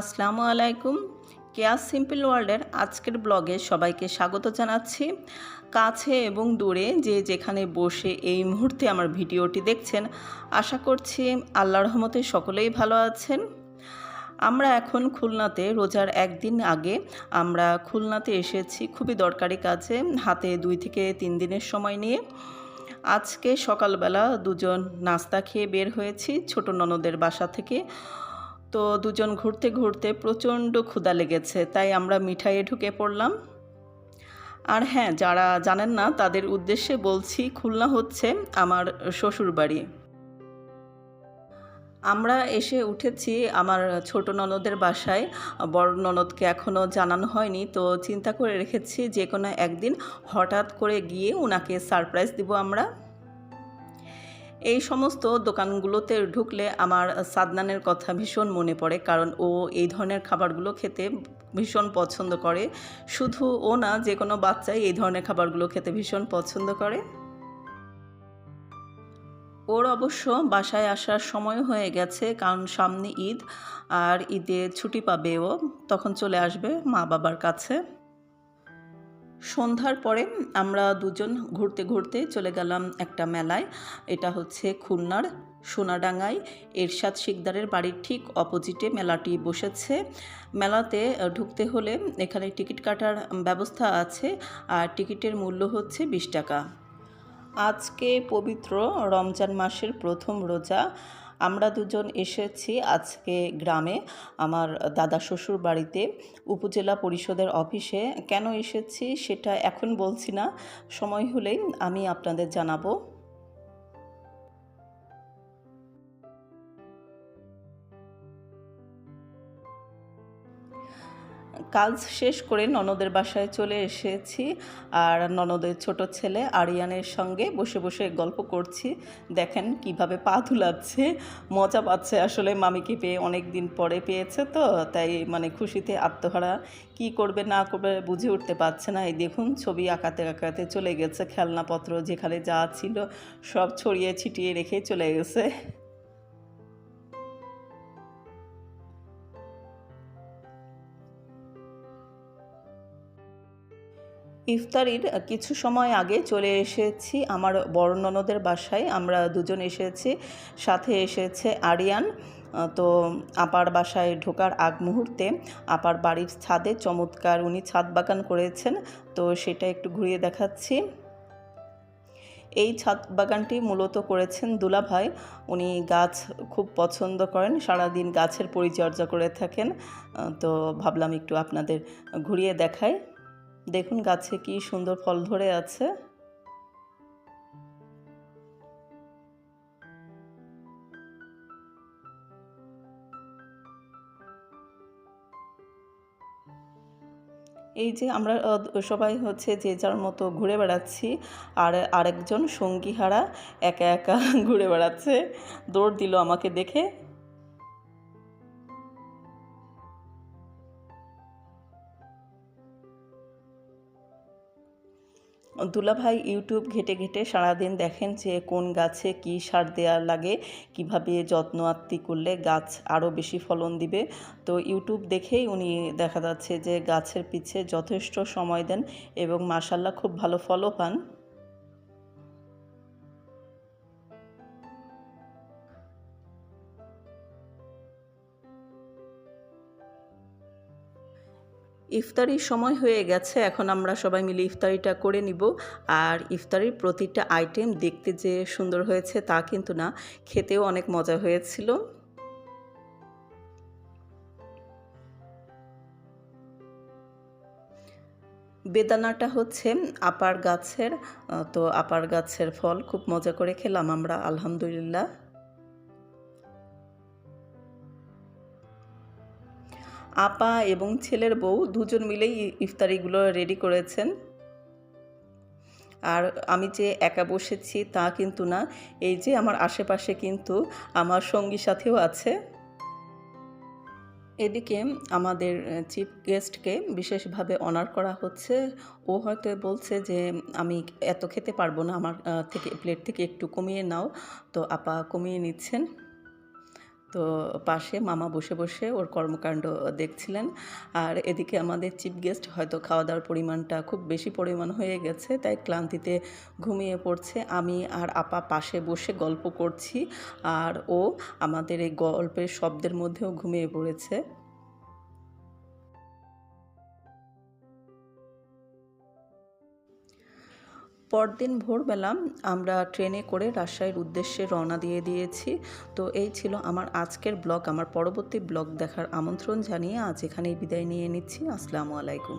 আসসালামু আলাইকুম। Care simple ওয়ার্ল্ডের আজকের ব্লগে সবাইকে স্বাগত জানাচ্ছি। কাছে এবং দূরে যে যেখানে বসে এই মুহূর্তে আমার ভিডিওটি দেখছেন, আশা করছি আল্লাহ রহমতে সকলেই ভালো আছেন। আমরা এখন খুলনাতে, রোজার একদিন আগে আমরা খুলনাতে এসেছি খুবই দরকারি কাজে, হাতে দুই থেকে তিন দিনের সময় নিয়ে। আজকে সকালবেলা দুজন নাস্তা খেয়ে বের হয়েছি, ছোট ননদের বাসা থেকে। তো দুজন ঘুরতে ঘুরতে প্রচণ্ড ক্ষুধা লেগেছে, তাই আমরা মিঠাইয়ে ঢুকে পড়লাম। আর হ্যাঁ যারা জানেন না, তাদের উদ্দেশ্যে বলছি, খুলনা হচ্ছে আমার শ্বশুর বাড়ি আমরা এসে উঠেছি আমার ছোট ননদের বাসায়। বড় ননদকে এখনও জানানো হয়নি, তো চিন্তা করে রেখেছি যে কোনো একদিন হঠাৎ করে গিয়ে ওনাকে সারপ্রাইজ দিব আমরা। এই সমস্ত দোকানগুলোতে ঢুকলে আমার সাদনানের কথা ভীষণ মনে পড়ে, কারণ ও এই ধরনের খাবারগুলো খেতে ভীষণ পছন্দ করে। শুধু ও না, যে কোনো বাচ্চাই এই ধরনের খাবারগুলো খেতে ভীষণ পছন্দ করে। ওর অবশ্য বাসায় আসার সময় হয়ে গেছে, কারণ সামনে ঈদ, আর ঈদে ছুটি পাবে ও, তখন চলে আসবে মা বাবার কাছে। সন্ধ্যার পরে আমরা দুজন ঘুরতে ঘুরতে চলে গেলাম একটা মেলায়। এটা হচ্ছে খুলনার সোনাডাঙ্গায়। এরশাদ শিকদারের বাড়ির ঠিক অপোজিটে মেলাটি বসেছে। মেলাতে ঢুকতে হলে এখানে টিকিট কাটার ব্যবস্থা আছে আর টিকিটের মূল্য হচ্ছে বিশ টাকা। আজকে পবিত্র রমজান মাসের প্রথম রোজা। আমরা দুজন এসেছি আজকে গ্রামে, আমার দাদা শ্বশুর বাড়িতে। উপজেলা পরিষদের অফিসে। কেন এসেছি সেটা এখন বলছি না, সময় হলেই আমি আপনাদের জানাব। কাজ শেষ করে ননদের বাসায় চলে এসেছি। আর ননদের ছোট ছেলে আরিয়ানের সঙ্গে বসে বসে গল্প করছি। দেখেন কীভাবে পা ধুলাচ্ছে। মজা পাচ্ছে আসলে মামিকে পেয়ে অনেক দিন পরে পেয়েছে তো, তাই মানে খুশিতে আত্মহারা। কি করবে, না করবে বুঝে উঠতে পারছে না। এই দেখুন ছবি আঁকাতে আঁকাতে চলে গেছে। খেলনাপত্র যেখানে যা ছিল সব ছড়িয়ে ছিটিয়ে রেখে চলে গেছে। ইফতারির কিছু সময় আগে চলে এসেছি আমার বড় ননদের বাসায়। আমরা দুজন এসেছি, সাথে এসেছে আরিয়ান তো আপার বাসায় ঢোকার আগ মুহূর্তে। আপার বাড়ির ছাদে চমৎকার উনি ছাদ বাগান করেছেন, তো সেটা একটু ঘুরিয়ে দেখাচ্ছি। এই ছাদ বাগানটি মূলত করেছেন দুলাভাই। উনি গাছ খুব পছন্দ করেন, সারাদিন গাছের পরিচর্যা করে থাকেন তো ভাবলাম একটু আপনাদের ঘুরিয়ে দেখায় দেখুন গাছে কি সুন্দর ফল ধরে আছে। এই যে আমরা সবাই হচ্ছে যে যার মতো ঘুরে বেড়াচ্ছি, আর আরেকজন সঙ্গী হারা একা একা ঘুরে বেড়াচ্ছে। দৌড় দিল আমাকে দেখে। দুলাভাই ইউটিউব ঘেটে ঘেটে সারাদিন দেখেন যে কোন গাছে কি সার দেওয়া লাগে, কীভাবে যত্ন আত্মি করলে গাছ আরও বেশি ফলন দিবে। তো ইউটিউব দেখেই উনি দেখা যাচ্ছে যে গাছের পিছে যথেষ্ট সময় দেন এবং মাসাল্লাহ খুব ভালো ফলও পান। ইফতারির সময় হয়ে গেছে, এখন আমরা সবাই মিলে ইফতারিটা করে নিব। আর ইফতারির প্রতিটা আইটেম দেখতে যে সুন্দর হয়েছে তা কিন্তু না, খেতেও অনেক মজা হয়েছিল। বেদানাটা হচ্ছে আপার গাছের তো আপার গাছের ফল, খুব মজা করে খেলাম আমরা, আলহামদুলিল্লাহ। আপা এবং ছেলের বউ দুজন মিলেই ইফতারিগুলো রেডি করেছেন। আর আমি যে একা বসেছি তা কিন্তু না, এই যে আমার আশেপাশে কিন্তু আমার সঙ্গী সাথেও আছে। এদিকে আমাদের চিফ গেস্টকে বিশেষভাবে অনার করা হচ্ছে। ও হয়তো বলছে যে, আমি এত খেতে পারব না, আমার থেকে প্লেট থেকে একটু কমিয়ে নাও। তো আপা কমিয়ে নিচ্ছেন। তো পাশে মামা বসে বসে ওর কর্মকাণ্ড দেখছিলেন। আর এদিকে আমাদের চিফ গেস্ট হয়তো খাওয়া দাওয়ার পরিমাণটা খুব বেশি পরিমাণ হয়ে গেছে, তাই ক্লান্তিতে ঘুমিয়ে পড়ছে। আমি আর আপা পাশে বসে গল্প করছি, আর ও আমাদের এই গল্পের শব্দের মধ্যেও ঘুমিয়ে পড়েছে। পরদিন ভোরবেলা আমরা ট্রেনে করে রাজশাহীর উদ্দেশ্যে রওনা দিয়ে দিয়েছি। তো এই ছিল আমার আজকের ব্লগ। আমার পরবর্তী ব্লগ দেখার আমন্ত্রণ জানিয়ে আজ এখানেই বিদায় নিয়ে নিচ্ছি। আসসালামু আলাইকুম।